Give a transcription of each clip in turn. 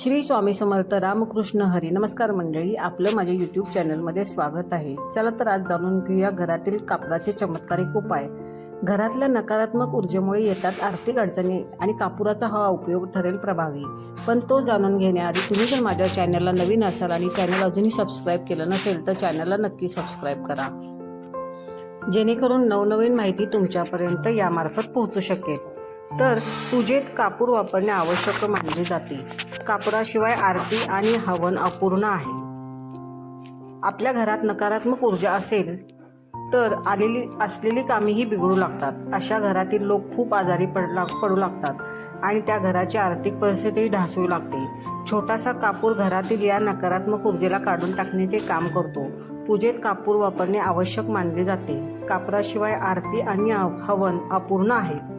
श्री स्वामी समर्थ रामकृष्ण हरी नमस्कार मंडळी आपलं माझ्या यूट्यूब चॅनलमध्ये स्वागत आहे. चला तर आज जाणून घेऊया घरातील कापराचे चमत्कारिक उपाय. घरातल्या नकारात्मक ऊर्जेमुळे येतात आर्थिक अडचणी आणि कापुराचा हा उपयोग ठरेल प्रभावी. पण तो जाणून घेण्याआधी तुम्ही जर माझ्या चॅनलला नवीन असाल आणि चॅनल अजूनही सबस्क्राईब केलं नसेल तर चॅनलला नक्की सबस्क्राईब करा. जेणेकरून नवनवीन माहिती तुमच्यापर्यंत यामार्फत पोहोचू शकेल. तर पूजेत कापूर वापरणे आवश्यक मानले जाते. कापराशिवाय आरती आणि हवन अपूर्ण आहे. आपल्या घरात नकारात्मक ऊर्जा असेल तर आलेली असलेली कामेही बिघडू लागतात. अशा घरातील लोक खूप आजारी पडला पडू लागतात आणि त्या घराची आर्थिक परिस्थितीही ढासळू लागते. छोटासा कापूर घरातील या नकारात्मक ऊर्जेला काढून टाकण्याचे काम करतो. पूजेत कापूर वापरणे आवश्यक मानले जाते. कापराशिवाय आरती आणि हवन अपूर्ण आहे.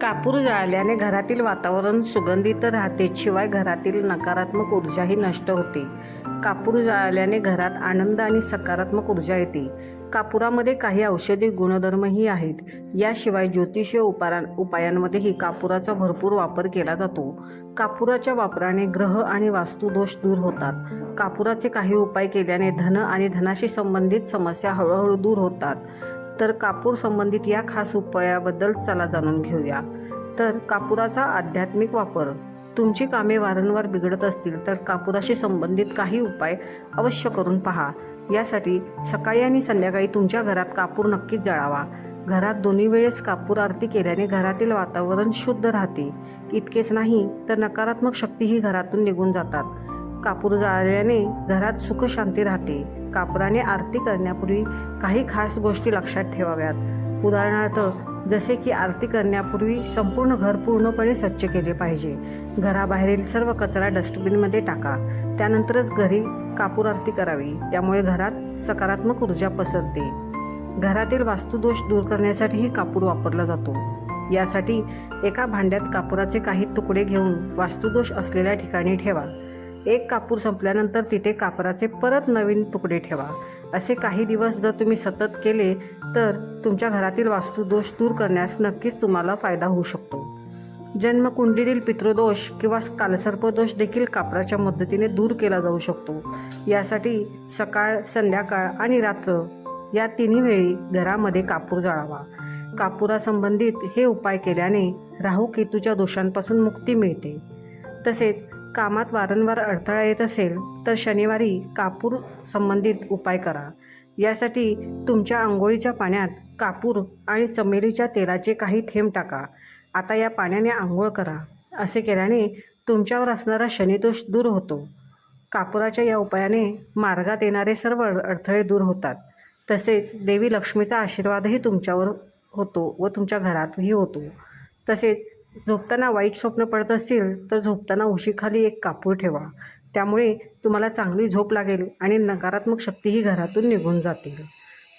कापूर जाळल्याने घरातील वातावरण सुगंधित राहते. शिवाय घरातील नकारात्मक ऊर्जाही नष्ट होते. कापूर जाळल्याने घरात आनंद आणि सकारात्मक ऊर्जा येते. कापुरामध्ये काही औषधी गुणधर्मही आहेत. याशिवाय ज्योतिषीय उपारा उपायांमध्येही कापुराचा भरपूर वापर केला जातो. कापुराच्या वापराने ग्रह आणि वास्तुदोष दूर होतात. कापुराचे काही उपाय केल्याने धन आणि धनाशी संबंधित समस्या हळूहळू दूर होतात. तर कापूर संबंधित या खास उपायाबद्दल चला जाणून घेऊया. तर कापुराचा आध्यात्मिक वापर. तुमची कामे वारंवार बिघडत असतील तर कापुराशी संबंधित काही उपाय अवश्य करून पहा. यासाठी सकाळी आणि संध्याकाळी तुमच्या घरात कापूर नक्कीच जळावा. घरात दोन्ही वेळेस कापूर आरती केल्याने घरातील वातावरण शुद्ध राहते. इतकेच नाही तर नकारात्मक शक्तीही घरातून निघून जातात. कापूर जाळल्याने घरात सुखशांती राहते. कापराने आरती करण्यापूर्वी काही खास गोष्टी लक्षात ठेवाव्यात. उदाहरणार्थ जसे की आरती करण्यापूर्वी संपूर्ण घर पूर्णपणे स्वच्छ केले पाहिजे. घराबाहेरील सर्व कचरा डस्टबिनमध्ये टाका. त्यानंतरच घरी कापूर आरती करावी. त्यामुळे घरात सकारात्मक ऊर्जा पसरते. घरातील वास्तुदोष दूर करण्यासाठीही कापूर वापरला जातो. यासाठी एका भांड्यात कापुराचे काही तुकडे घेऊन वास्तुदोष असलेल्या ठिकाणी ठेवा. एक कापूर संपल्यानंतर तिथे कापराचे परत नवीन तुकडे ठेवा. असे काही दिवस जर तुम्ही सतत केले तर तुमच्या घरातील वास्तुदोष दूर करण्यास नक्कीच तुम्हाला फायदा होऊ शकतो. जन्मकुंडीतील पितृदोष किंवा कालसर्पदोष देखील कापराच्या मदतीने दूर केला जाऊ शकतो. यासाठी सकाळ संध्याकाळ आणि रात्र या तिन्ही वेळी घरामध्ये कापूर जाळावा. कापुरासंबंधित हे उपाय केल्याने राहू केतूच्या दोषांपासून मुक्ती मिळते. तसेच कामात वारंवार अडथळा येत असेल तर शनिवारी कापूर संबंधित उपाय करा. यासाठी तुमच्या आंघोळीच्या पाण्यात कापूर आणि चमेलीच्या तेलाचे काही थेंब टाका. आता या पाण्याने आंघोळ करा. असे केल्याने तुमच्यावर असणारा शनिदोष दूर होतो. कापुराच्या या उपायाने मार्गात येणारे सर्व अडथळे दूर होतात. तसेच देवी लक्ष्मीचा आशीर्वादही तुमच्यावर होतो व तुमच्या घरातही होतो. तसेच झोपताना वाईट स्वप्न पडत असतील तर झोपताना उशीखाली एक कापूर ठेवा. त्यामुळे तुम्हाला चांगली झोप लागेल आणि नकारात्मक शक्तीही घरातून निघून जातील.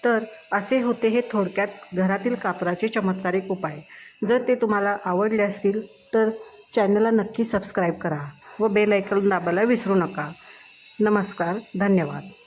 तर असे होते हे थोडक्यात घरातील कापराचे चमत्कारिक उपाय. जर ते तुम्हाला आवडले असतील तर चॅनलला नक्की सबस्क्राईब करा व बेल ऐकून दाबायला विसरू नका. नमस्कार धन्यवाद.